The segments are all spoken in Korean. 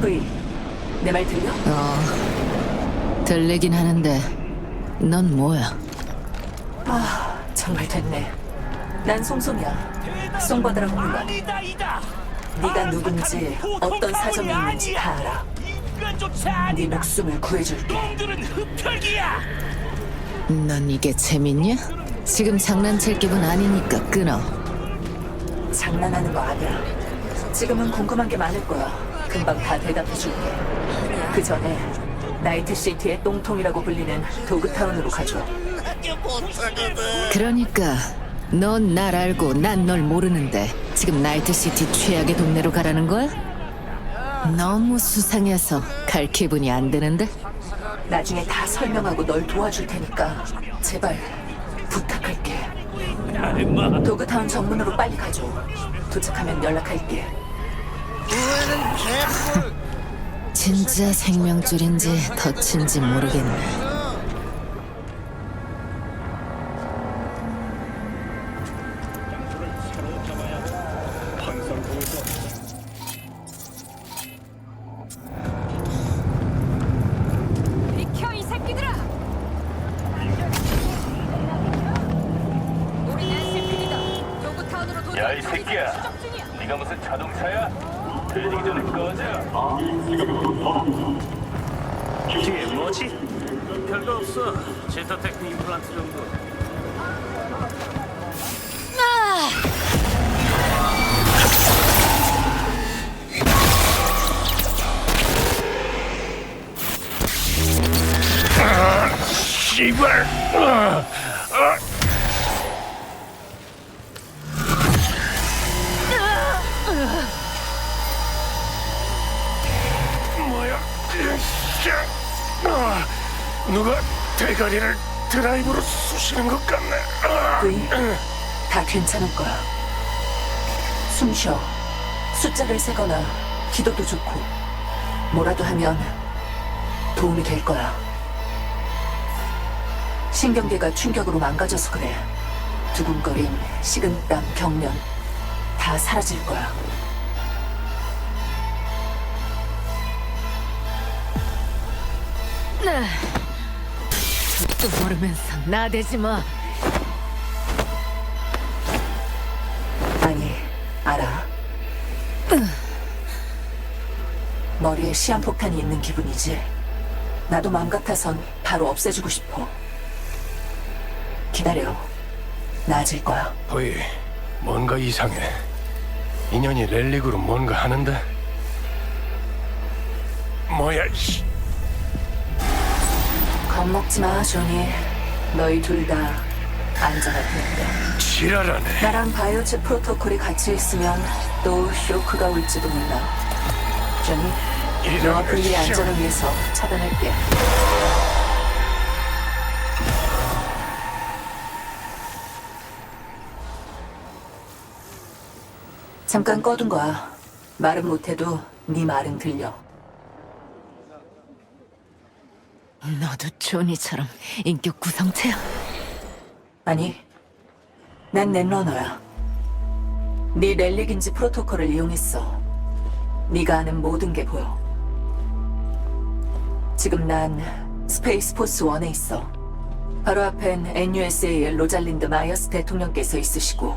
V, 내 말 들려? 어, 들리긴 하는데 넌 뭐야? 아, 정말 됐네. 난 송송이야. 송 받으라고 불러. 아니다 이다. 네가 누군지 어떤 사정이 있는지 다 알아. 인간조차 네 아니다. 목숨을 구해줄게. 놈들은 흡혈귀야. 넌 이게 재밌냐? 지금 장난칠 기분 아니니까 끊어. 장난하는 거 아니야. 지금은 궁금한 게 많을 거야. 금방 다 대답해 줄게. 그 전에 나이트 시티의 똥통이라고 불리는 도그타운으로 가줘. 그러니까 넌 날 알고 난 널 모르는데 지금 나이트시티 최악의 동네로 가라는 거야? 너무 수상해서 갈 기분이 안 드는데? 나중에 다 설명하고 널 도와줄 테니까 제발 부탁할게. 도그타운 정문으로 빨리 가줘. 도착하면 연락할게. 진짜 생명줄인지 덫인지 모르겠네. 비켜 이게 뭐지? 별거 없어. 제터테크 임플란트 정도. 씨발! 뭐야? 아, 누가 대가리를 드라이브로 쑤시는 것 같네. 아, V, 다 괜찮을 거야. 숨 쉬어. 숫자를 세거나 기도도 좋고 뭐라도 하면 도움이 될 거야. 신경계가 충격으로 망가져서 그래. 두근거림, 식은땀, 경련 다 사라질 거야. 또 모르면서 나대지 마. 아니, 알아. 머리에 시한폭탄이 있는 기분이지. 나도 마음 같아선 바로 없애주고 싶어. 기다려. 나아질 거야. 보이 뭔가 이상해 인연이 렐릭으로 뭔가 하는데 뭐야 씨 겁먹지 마, 조니. 너희 둘 다 안전할 텐데. 지랄하네 나랑 바이오체 프로토콜이 같이 있으면 또 쇼크가 올지도 몰라. 조니, 너와 거 분리의 씨. 안전을 위해서 차단할게. 잠깐 꺼둔 거야. 말은 못해도 네 말은 들려. 너도 조니처럼 인격 구성체야? 아니, 난 넷러너야. 네 렐릭인지 프로토콜을 이용했어. 네가 아는 모든 게 보여. 지금 난 스페이스 포스 원에 있어. 바로 앞엔 NUSA의 로잘린드 마이어스 대통령께서 있으시고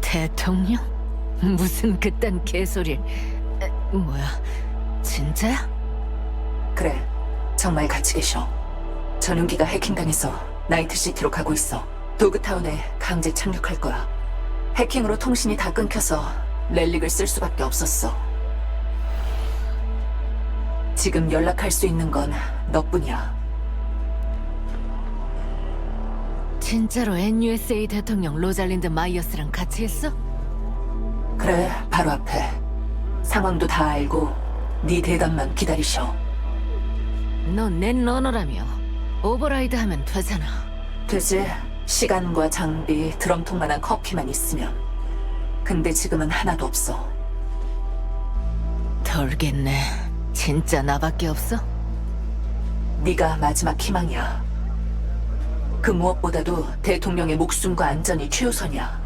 대통령? 무슨 그딴 개소리? 에, 뭐야? 진짜야? 그래, 정말 같이 계셔. 전용기가 해킹당해서 나이트시티로 가고 있어. 도그타운에 강제 착륙할 거야. 해킹으로 통신이 다 끊겨서 렐릭을 쓸 수밖에 없었어. 지금 연락할 수 있는 건 너뿐이야. 진짜로 NUSA 대통령 로잘린드 마이어스랑 같이 있어? 그래, 바로 앞에. 상황도 다 알고 네 대답만 기다리셔. 넌내 러너라며 오버라이드 하면 되잖아. 되지? 시간과 장비, 드럼통만한 커피만 있으면. 근데 지금은 하나도 없어. 덜겠네. 진짜 나밖에 없어? 네가 마지막 희망이야. 그 무엇보다도 대통령의 목숨과 안전이 최우선이야.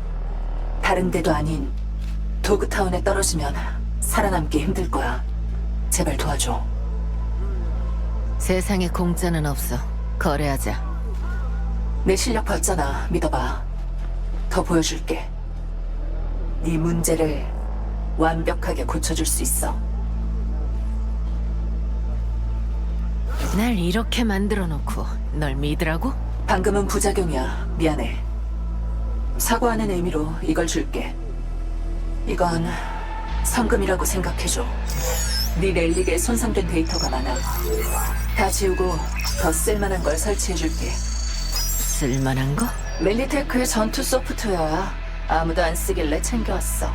다른 데도 아닌 도그타운에 떨어지면 살아남기 힘들 거야. 제발 도와줘. 세상에 공짜는 없어. 거래하자. 내 실력 봤잖아. 믿어봐. 더 보여줄게. 네 문제를 완벽하게 고쳐줄 수 있어. 날 이렇게 만들어 놓고 널 믿으라고? 방금은 부작용이야. 미안해. 사과하는 의미로 이걸 줄게. 이건 성금이라고 생각해줘. 네 렐릭에 손상된 데이터가 많아. 다 지우고 더 쓸만한 걸 설치해줄게. 쓸만한 거? 멜리테크의 전투 소프트웨어야. 아무도 안 쓰길래 챙겨왔어.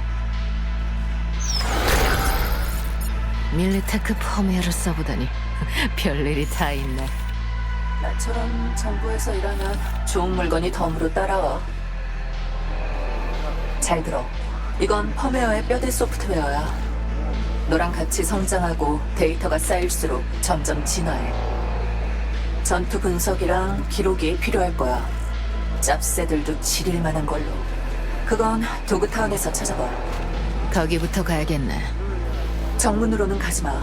밀리테크 펌웨어를 써보다니 별일이 다 있네. 나처럼 정부에서 일하면 좋은 물건이 덤으로 따라와. 잘 들어. 이건 펌웨어의 뼈대 소프트웨어야. 너랑 같이 성장하고 데이터가 쌓일수록 점점 진화해. 전투 분석이랑 기록이 필요할 거야. 짭새들도 지릴 만한 걸로. 그건 도그타운에서 찾아봐. 거기부터 가야겠네. 정문으로는 가지 마.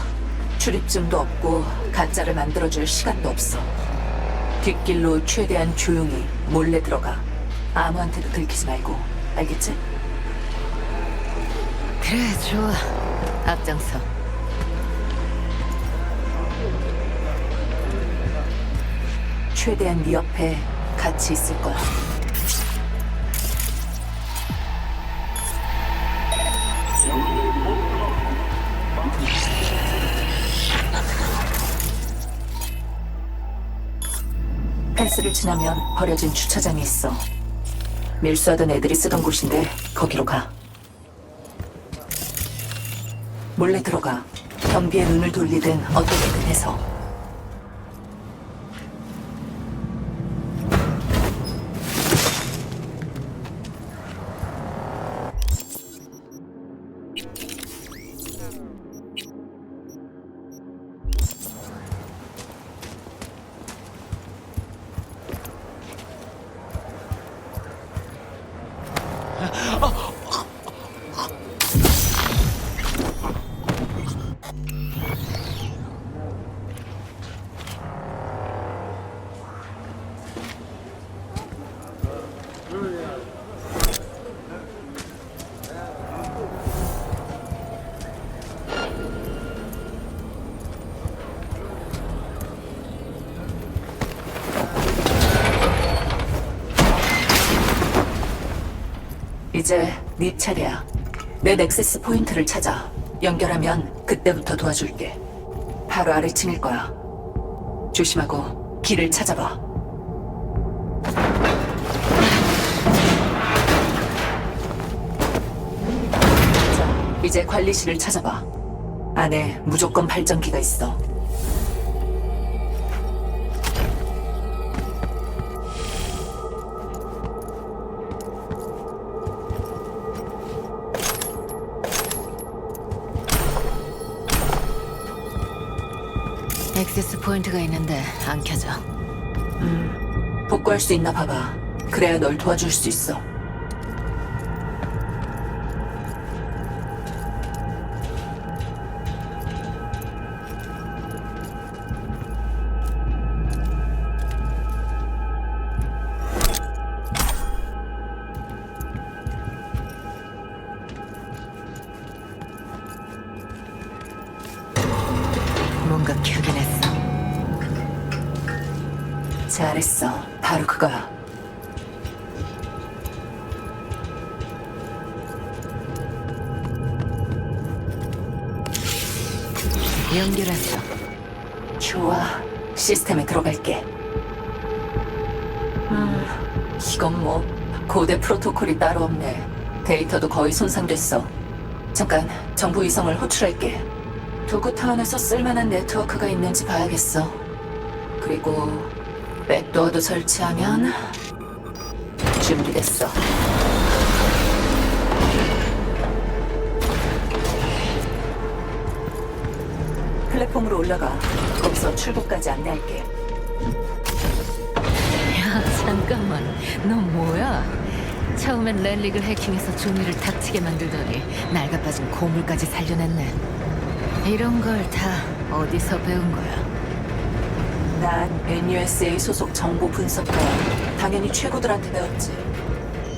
출입증도 없고 가짜를 만들어줄 시간도 없어. 뒷길로 최대한 조용히 몰래 들어가. 아무한테도 들키지 말고. 알겠지? 그래, 좋아. 앞장서. 최대한 네 옆에 같이 있을 거야. 펜스를 지나면 버려진 주차장이 있어. 밀수하던 애들이 쓰던 곳인데 거기로 가. 몰래 들어가. 경비에 눈을 돌리든 어떻게든 해서. 이제 네 차례야. 내 넥세스 포인트를 찾아. 연결하면 그때부터 도와줄게. 바로 아래층일 거야. 조심하고 길을 찾아봐. 자, 이제 관리실을 찾아봐. 안에 무조건 발전기가 있어. 포인트가 있는데 안 켜져. 복구할 수 있나 봐봐. 그래야 널 도와줄 수 있어. 잘했어. 바로 그거야. 연결했어. 좋아. 시스템에 들어갈게. 음, 이건 뭐 고대 프로토콜이 따로 없네. 데이터도 거의 손상됐어. 잠깐 정부 위성을 호출할게. 도구타운에서 쓸만한 네트워크가 있는지 봐야겠어. 그리고 백도어도 설치하면 준비됐어. 플랫폼으로 올라가. 거기서 출구까지 안내할게. 야, 잠깐만. 너 뭐야? 처음엔 렐릭을 해킹해서 조미를 닥치게 만들더니 낡아빠진 고물까지 살려냈네. 이런 걸 다 어디서 배운 거야? 난 NUSA 소속 정보 분석가야. 당연히 최고들한테 배웠지.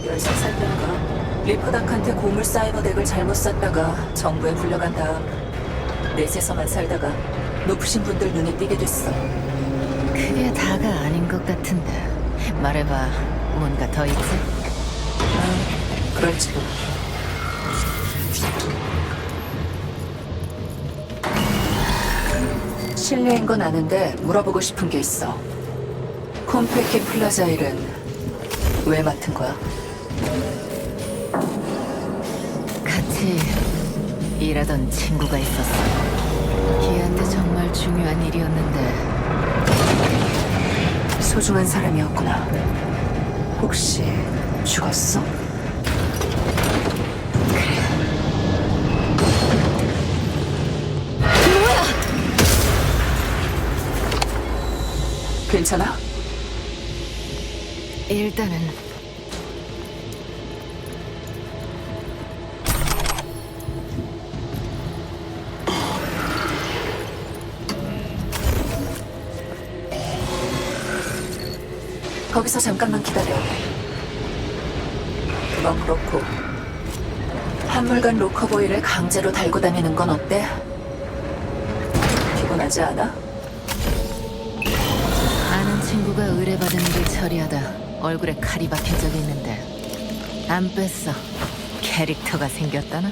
13살 때인가 리퍼닥한테 고물 사이버 덱을 잘못 샀다가 정부에 불려간 다음 넷에서만 살다가 높으신 분들 눈에 띄게 됐어. 그게 다가 아닌 것 같은데. 말해봐. 뭔가 더 있지? 아, 그럴지도. 실례인 건 아는데 물어보고 싶은 게 있어. 콤페키 플라자 일은 왜 맡은 거야? 같이 일하던 친구가 있었어. 걔한테 정말 중요한 일이었는데 소중한 사람이었구나. 혹시 죽었어? 괜찮아? 일단은 거기서 잠깐만 기다려. 그건 그렇고 한물간 로커보이를 강제로 달고 다니는 건 어때? 피곤하지 않아? 의뢰받은 일을 처리하다 얼굴에 칼이 박힌 적이 있는데 안 뺐어. 캐릭터가 생겼다나?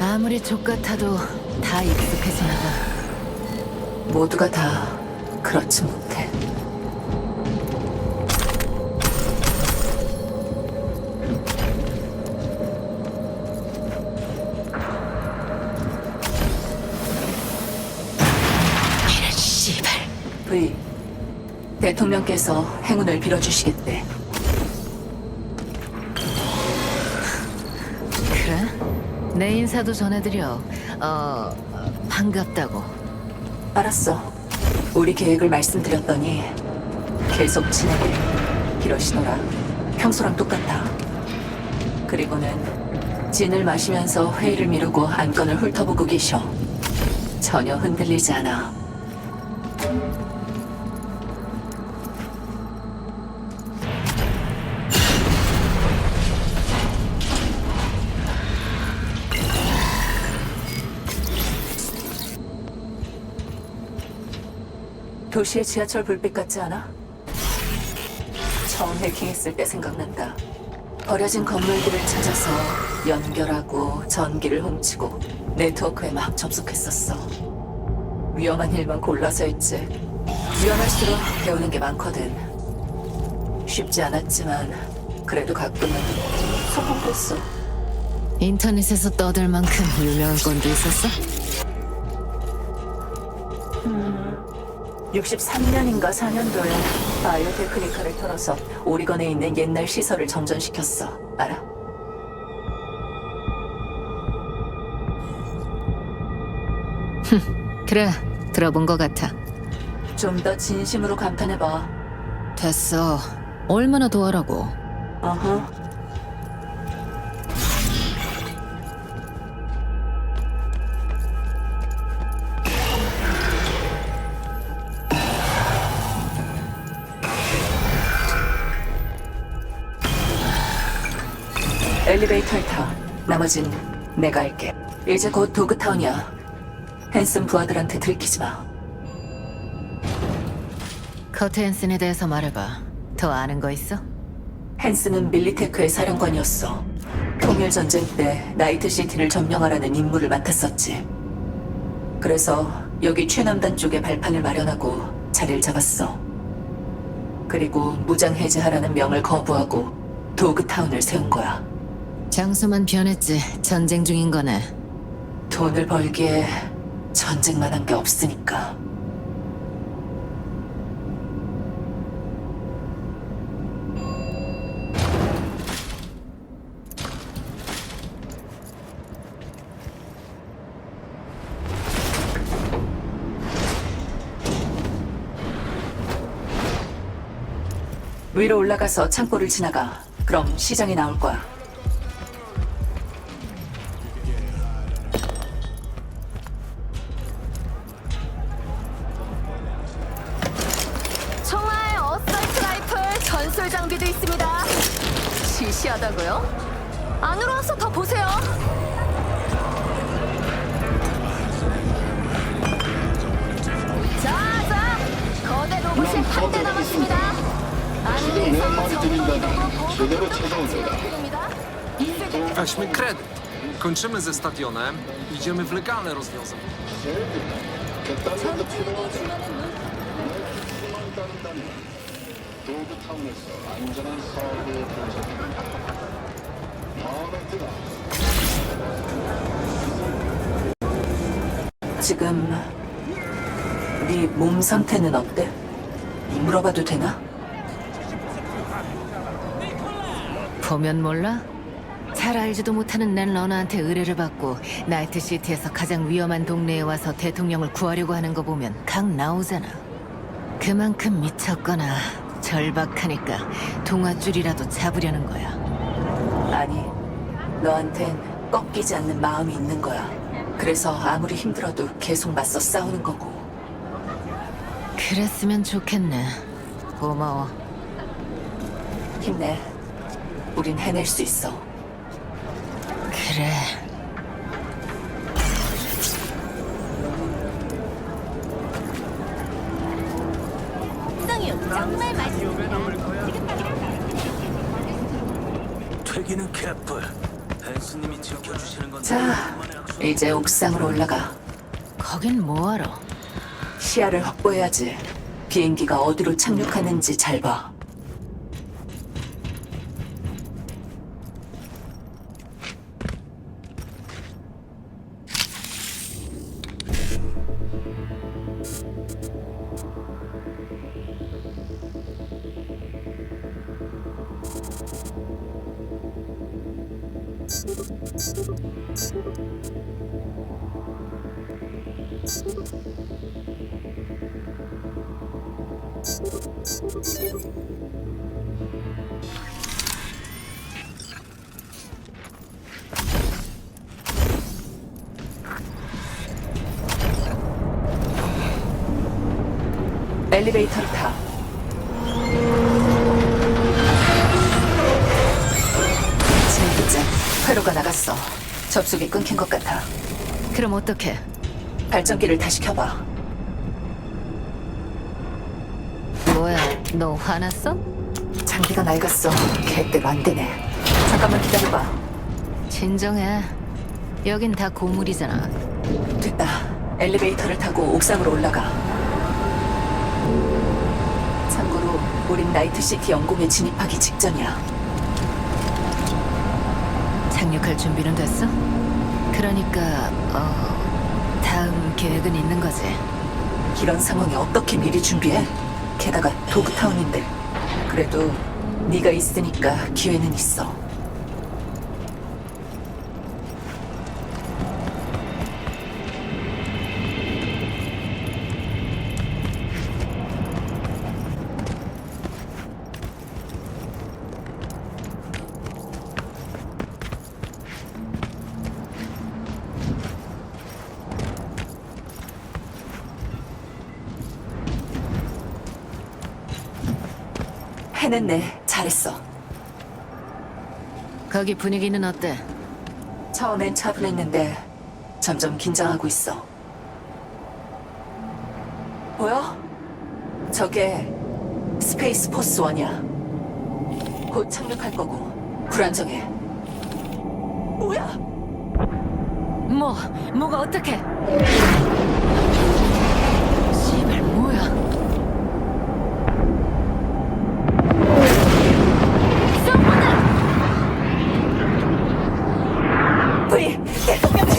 아무리 족같아도 다 익숙해지나 봐. 모두가 다 그렇지 못해. 대통령께서 행운을 빌어주시겠대. 그래? 내 인사도 전해드려. 어, 반갑다고. 알았어. 우리 계획을 말씀드렸더니 계속 진행해. 히로시노라. 평소랑 똑같아. 그리고는 진을 마시면서 회의를 미루고 안건을 훑어보고 계셔. 전혀 흔들리지 않아. 도시의 지하철 불빛 같지 않아? 처음 해킹했을 때 생각난다. 버려진 건물들을 찾아서 연결하고 전기를 훔치고 네트워크에 막 접속했었어. 위험한 일만 골라서 했지. 위험할수록 배우는 게 많거든. 쉽지 않았지만 그래도 가끔은 성공했어. 인터넷에서 떠들 만큼 유명한 건도 있었어? 63년인가 4년도에 바이오테크니카를 털어서 오리건에 있는 옛날 시설을 정전시켰어. 알아? 그래, 들어본 것 같아. 좀 더 진심으로 감탄해봐. 됐어. 얼마나 더 하라고. 어허. 엘리베이터에 타. 나머진 내가 할게. 이제 곧 도그타운이야. 헨슨 부하들한테 들키지 마. 커트 앤슨에 대해서 말해봐. 더 아는 거 있어? 헨스는 밀리테크의 사령관이었어. 통일 전쟁 때 나이트 시티를 점령하라는 임무를 맡았었지. 그래서 여기 최남단 쪽에 발판을 마련하고 자리를 잡았어. 그리고 무장 해제하라는 명을 거부하고 도그타운을 세운 거야. 장소만 변했지. 전쟁 중인 거네. 돈을 벌기에 전쟁만 한 게 없으니까. 위로 올라가서 창고를 지나가. 그럼 시장이 나올 거야. 장비도 있습니다. 시시하다고요? 안으로 와서 더 보세요. 자, 자, 거대 로봇이 한 대 남았습니다. 안에서 정보도 제대로 찾아온다. Weźmy kredyt. Kończymy ze stadionem, idziemy w legalne rozwiązanie. 객단면도 필요하다. 따른다면 도그 타운에서 안전한. 마음에 드나? 지금 네 몸 상태는 어때? 물어봐도 되나? 보면 몰라? 잘 알지도 못하는 난 러너한테 의뢰를 받고 나이트시티에서 가장 위험한 동네에 와서 대통령을 구하려고 하는 거 보면 각 나오잖아. 그만큼 미쳤거나 절박하니까 동아줄이라도 잡으려는 거야. 아니, 너한텐 꺾이지 않는 마음이 있는 거야. 그래서 아무리 힘들어도 계속 맞서 싸우는 거고. 그랬으면 좋겠네. 고마워. 힘내. 우린 해낼 수 있어. 그래. 되기는 개뿔. 벤스님이 지켜주시는 건 자, 이제 옥상으로 올라가. 거긴 뭐하러? 시야를 확보해야지. 비행기가 어디로 착륙하는지 잘 봐. 엘리베이터를 타. 진짜 회로가 나갔어. 접속이 끊긴 것 같아. 그럼 어떡해? 발전기를 다시 켜봐. 뭐야, 너 화났어? 장비가 낡았어. 개대로 안 되네. 잠깐만 기다려봐. 진정해. 여긴 다 고물이잖아. 됐다. 엘리베이터를 타고 옥상으로 올라가. 참고로 우린 나이트시티 영공에 진입하기 직전이야. 착륙할 준비는 됐어? 그러니까 어 다음 계획은 있는 거지. 이런 상황에 어떻게 미리 준비해? 게다가 도그타운인데. 그래도 네가 있으니까 기회는 있어. 해냈네. 잘했어. 거기 분위기는 어때? 처음엔 차분했는데 점점 긴장하고 있어. 보여? 저게 스페이스 포스 원이야. 곧 착륙할 거고 불안정해. 뭐야? 뭐 뭐가 어떻게? 씨발 뭐야? 브이 대통령을